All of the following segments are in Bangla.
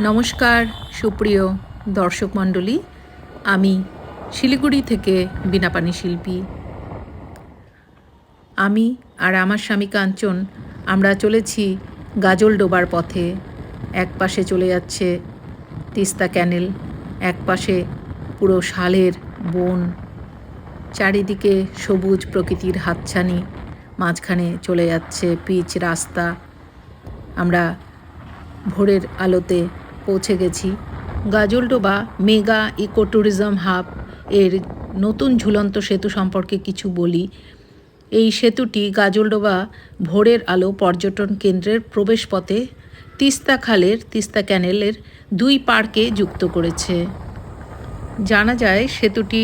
নমস্কার, সুপ্রিয় দর্শক মণ্ডলী। আমি শিলিগুড়ি থেকে বিনাপানি শিল্পী। আমি আর আমার স্বামী কাঞ্চন, আমরা চলেছি গাজল ডোবার পথে। এক পাশে চলে যাচ্ছে তিস্তা ক্যানেল, এক পাশে পুরো শালের বন। চারিদিকে সবুজ প্রকৃতির হাতছানি, মাঝখানে চলে যাচ্ছে পিচ রাস্তা। আমরা ভোরের আলোতে পৌঁছে গেছি। Gajoldoba mega eco tourism hub এর নতুন ঝুলন্ত সেতু সম্পর্কে কিছু বলি। এই সেতুটি গাজলডোবা ভোরের আলো পর্যটন কেন্দ্রের প্রবেশপথে তিস্তা খালের, তিস্তা ক্যানেলের দুই পার্কে যুক্ত করেছে। জানা যায়, সেতুটি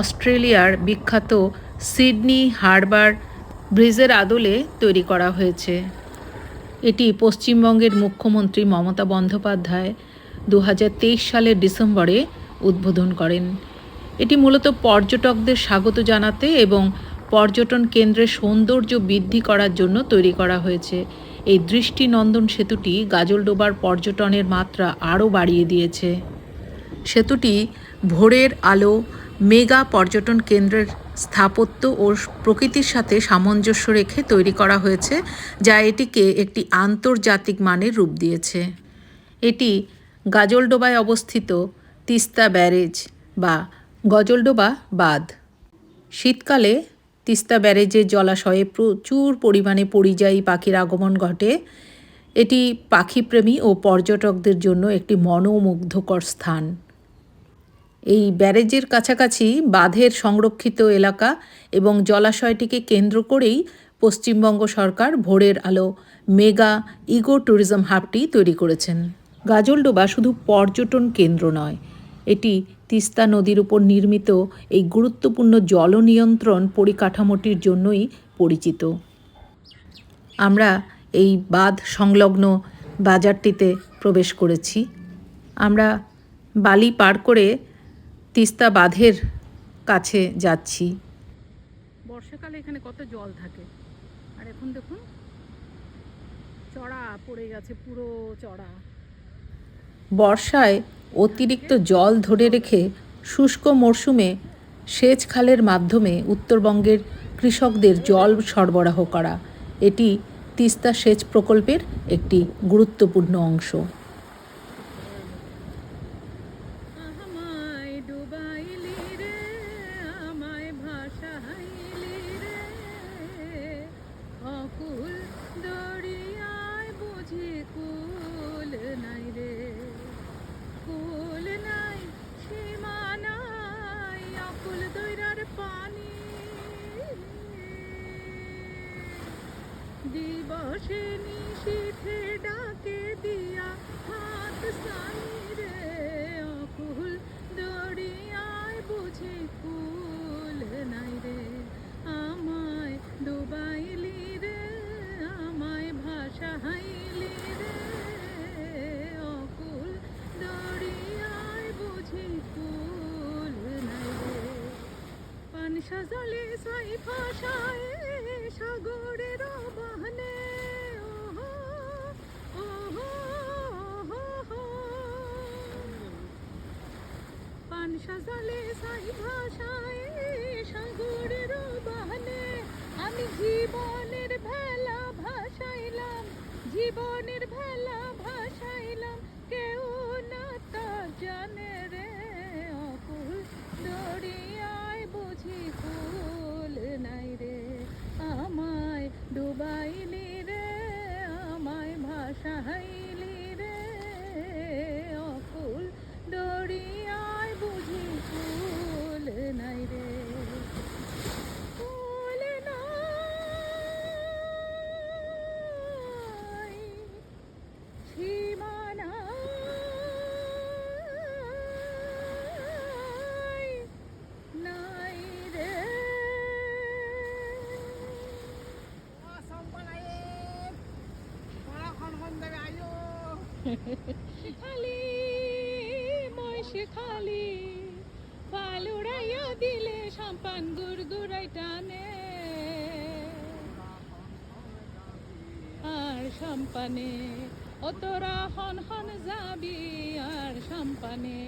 অস্ট্রেলিয়ার বিখ্যাত সিডনি হারবার ব্রিজের আদলে তৈরি করা হয়েছে। এটি পশ্চিমবঙ্গের মুখ্যমন্ত্রী মমতা বন্দ্যোপাধ্যায় দু হাজার তেইশ সালের ডিসেম্বরে উদ্বোধন করেন। এটি মূলত পর্যটকদের স্বাগত জানাতে এবং পর্যটন কেন্দ্রের সৌন্দর্য বৃদ্ধি করার জন্য তৈরি করা হয়েছে। এই দৃষ্টিনন্দন সেতুটি গাজলডোবার পর্যটনের মাত্রা আরও বাড়িয়ে দিয়েছে। সেতুটি ভোরের আলো মেগা পর্যটন কেন্দ্রের স্থাপত্য ও প্রকৃতির সাথে সামঞ্জস্য রেখে তৈরি করা হয়েছে, যা এটিকে একটি আন্তর্জাতিক মানের রূপ দিয়েছে। এটি গাজলডোবায় অবস্থিত তিস্তা ব্যারেজ বা গজলডোবা বাঁধ। শীতকালে তিস্তা ব্যারেজের জলাশয়ে প্রচুর পরিমাণে পরিযায়ী পাখির আগমন ঘটে। এটি পাখিপ্রেমী ও পর্যটকদের জন্য একটি মনোমুগ্ধকর স্থান। এই ব্যারেজের কাছাকাছি বাঁধের সংরক্ষিত এলাকা এবং জলাশয়টিকে কেন্দ্র করেই পশ্চিমবঙ্গ সরকার ভোরের আলো মেগা ইগো ট্যুরিজম হাবটি তৈরি করেছেন। গাজলডোবা শুধু পর্যটন কেন্দ্র নয়, এটি তিস্তা নদীর উপর নির্মিত এই গুরুত্বপূর্ণ জল নিয়ন্ত্রণ পরিকাঠামোটির জন্যই পরিচিত। আমরা এই বাঁধ সংলগ্ন বাজারটিতে প্রবেশ করেছি। আমরা বালি পার করে তিস্তা বাঁধের কাছে যাচ্ছি। বর্ষাকালে এখানে কত জল থাকে? আর এখন দেখুন চড়া পড়ে গেছে পুরো চড়া। বর্ষায় অতিরিক্ত জল ধরে রেখে শুষ্ক মরশুমে সেচ খালের মাধ্যমে উত্তরবঙ্গের কৃষকদের জল সরবরাহ করা। এটি তিস্তা সেচ প্রকল্পের একটি গুরুত্বপূর্ণ অংশ। দিবসে নিশীথে ডাকে দিয়া হাত সানি রে অকুল দরিয়ায় বুঝি কুল নাই রে। আমায় ডুবাইলি রে, আমায় ভাসাইলি রে। অকুল দরিয়ায় বুঝি কুল নাই রে। পান সাজালে সাই ভাষায় পান সাজালে সাই ভাষায়, সাগরের বাহনে আমি জীবনের ভেলা ভাসাইলাম, জীবনের ভেলা ভাসাইলাম। কেউ না তা জানে রে অকুল, দরিয়ায় বুঝি খালি মই খালি পাল উড়াইয়া দিলে সাম্পান গুড়গুড়াই টানে। আর সাম্পানে ও তোরা হন হন যাবি সাম্পানে